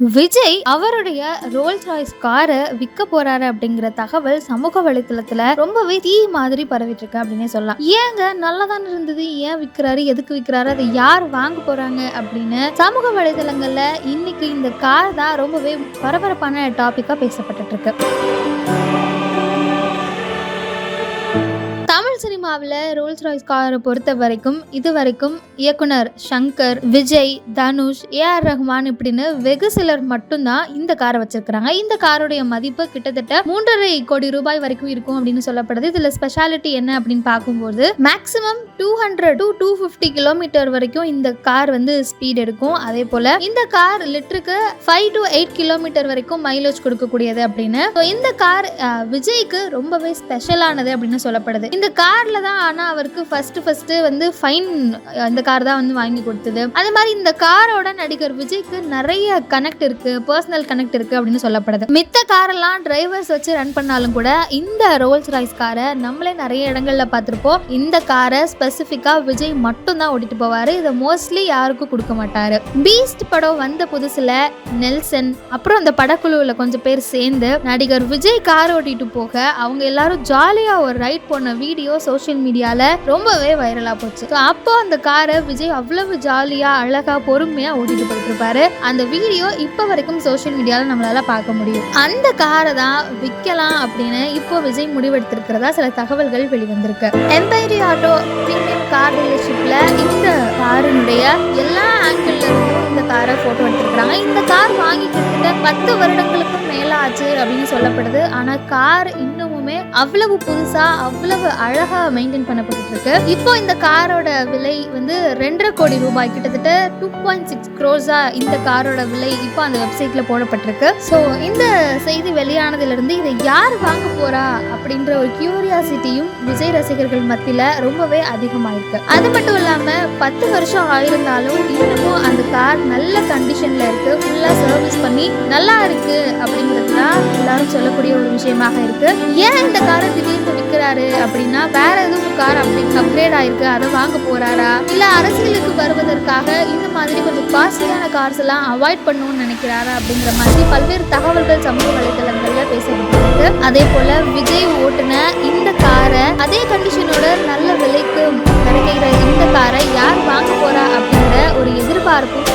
விஜய் அவருடைய Rolls Royce காரை விற்க போறாரு அப்படிங்கிற தகவல் சமூக வலைத்தளத்துல ரொம்பவே தீ மாதிரி பரவிட்டு இருக்கு அப்படின்னே சொல்லலாம். ஏங்க நல்லதான் இருந்தது? ஏன் விற்கிறாரு எதுக்கு விற்கிறாரு அதை யார் வாங்க போறாங்க அப்படின்னு சமூக வலைதளங்கள்ல இன்னைக்கு இந்த கார் தான் ரொம்பவே பரபரப்பான டாபிக்கா பேசப்பட்டு இருக்கு சினிமாவில் ரோல்ஸ் ராய்ஸ் காரை பொறுத்த வரைக்கும் இது வரைக்கும் இயக்குனர் சங்கர் விஜய் தனுஷ் ஏஆர் ரஹ்மான் இப்படின்னு வெகு சிலர் மட்டும்தான் இந்த காரை வச்சிருக்கிறாங்க. இந்த காருடைய மதிப்பு கிட்டத்தட்ட மூன்றரை கோடி ரூபாய் வரைக்கும் இருக்கும் அப்படின்னு சொல்லப்படுது. இதில் ஸ்பெஷாலிட்டி என்ன அப்படின்னு பார்க்கும்போது maximum two hundred to two fifty kilometre வரைக்கும் இந்த கார் வந்து ஸ்பீட் எடுக்கும். அதே போல் இந்த கார் லிட்டருக்கு ஃபைவ் டு எயிட் கிலோமீட்டர் வரைக்கும் மைலேஜ் கொடுக்கக்கூடியது அப்படின்னு. இந்த கார் விஜய்க்கு ரொம்பவே ஸ்பெஷலானது அப்படின்னு சொல்லப்படுது. இந்த கார் கார்ல தான் ஆனா அவருக்கு ஃபர்ஸ்ட் ஃபர்ஸ்ட் வந்து ஃபைன் இந்த கார் தான் வந்து வாங்கி கொடுத்தது. அதே மாதிரி இந்த காரோட நடிகர் விஜய்க்கு நிறைய கனெக்ட் இருக்கு பர்சனல் கனெக்ட் இருக்கு அப்படின்னு சொல்லப்படுது. மித்த காரெல்லாம் டிரைவர்ஸ் வச்சு ரன் பண்ணாலும் கூட இந்த ரோல்ஸ் ராய்ஸ் காரை நம்மளே நிறைய இடங்கள்ல பார்த்துருப்போம். இந்த காரை ஸ்பெசிஃபிக்காக விஜய் மட்டும் தான் ஓட்டிட்டு போவாரு. இதை மோஸ்ட்லி யாருக்கும் கொடுக்க மாட்டாரு. பீஸ்ட் படம் வந்த புதுசுல நெல்சன் அப்புறம் அந்த படக்குழுவில் கொஞ்சம் பேர் சேர்ந்து நடிகர் விஜய் கார் ஓட்டிட்டு போக அவங்க எல்லாரும் ஜாலியாக ஒரு ரைட் போன வீடியோ சோஷியல் சோஷியல் மீடியால ரொம்பவே வைரலா போச்சு. அப்போ அந்த காரை விஜய் அவ்வளவு ஜாலியா அழகா பொறுமையா ஓட்டிட்டு போயிட்டு இருப்பாரு அந்த வீடியோ இப்போ வரைக்கும் சோஷியல் மீடியால நம்மளால பார்க்க முடியும். அந்த காரை தான் விற்கலாம் அப்படின்னு இப்போ விஜய் முடிவெடுத்திருக்கிறதா சில தகவல்கள் வெளிவந்திருக்கு. எம்பைரி ஆட்டோ பிரீமியம் கார் டீலர்ஷிப்பில் இந்த காரினுடைய எல்லா ஆங்கிள் இருந்தும் இந்த காரை ஃபோட்டோ எடுத்துருக்குறாங்க. இந்த கார் வாங்கி கிட்டத்தட்ட பத்து வருடங்களுக்கும் மேலாச்சு அப்படின்னு சொல்லப்படுது. ஆனால் கார் இன்னமுமே அவ்வளவு புதுசாக அவ்வளவு அழகாக மெயின்டைன் பண்ணப்பட்டுருக்கு இப்போ இந்த காரோட விலை வந்து ரெண்டரை கோடி ரூபாய். கிட்டத்தட்ட டூ பாயிண்ட் சிக்ஸ் க்ரோஸாக இந்த காரோட விலை இப்போ அந்த வெப்சைட்டில் போடப்பட்டிருக்கு. ஸோ இந்த செய்தி வெளியானதுலேருந்து இதை யார் வாங்க போகிறா அப்படின்ற ஒரு கியூரியாசிட்டியும் விஜய் ரசிகர்கள் மத்தியில் ரொம்பவே இருக்கு. அது மட்டும் இல்லாம பத்து வருஷம் ஆயிருந்தாலும் இன்னமும் அந்த கார் நல்ல கண்டிஷன்ல இருக்கு. ஃபுல்லா சர்வீஸ் பண்ணி நல்லா இருக்கு அப்படிங்கிறது தான் எல்லாரும் சொல்லக்கூடிய ஒரு விஷயமாக இருக்கு. ஏன் இந்த காரை திடீர்னு விற்கிறாரு அப்படின்னா வேற எதுவும் கார் அப்படி அப்கிரேட் ஆயிருக்கு அதை வாங்க போறாரா? இல்ல அரசியலுக்கு வருவதற்காக இந்த மாதிரி கொஞ்சம் காஸ்ட்லியான கார்ஸ் எல்லாம் அவாய்ட் பண்ணணும்னு நினைக்கிறாரா அப்படிங்கிற மாதிரி பல்வேறு தகவல்கள் சமூக வலைதளங்கள்ல பேசப்பட்டிருக்கு அதே போல விஜய் ஓட்டுன இந்த காரை அதே கண்டிஷனோட நல்ல விலைக்கு காரை யார் வாங்க போறா அப்படிங்கிற ஒரு எதிர்பார்ப்பும்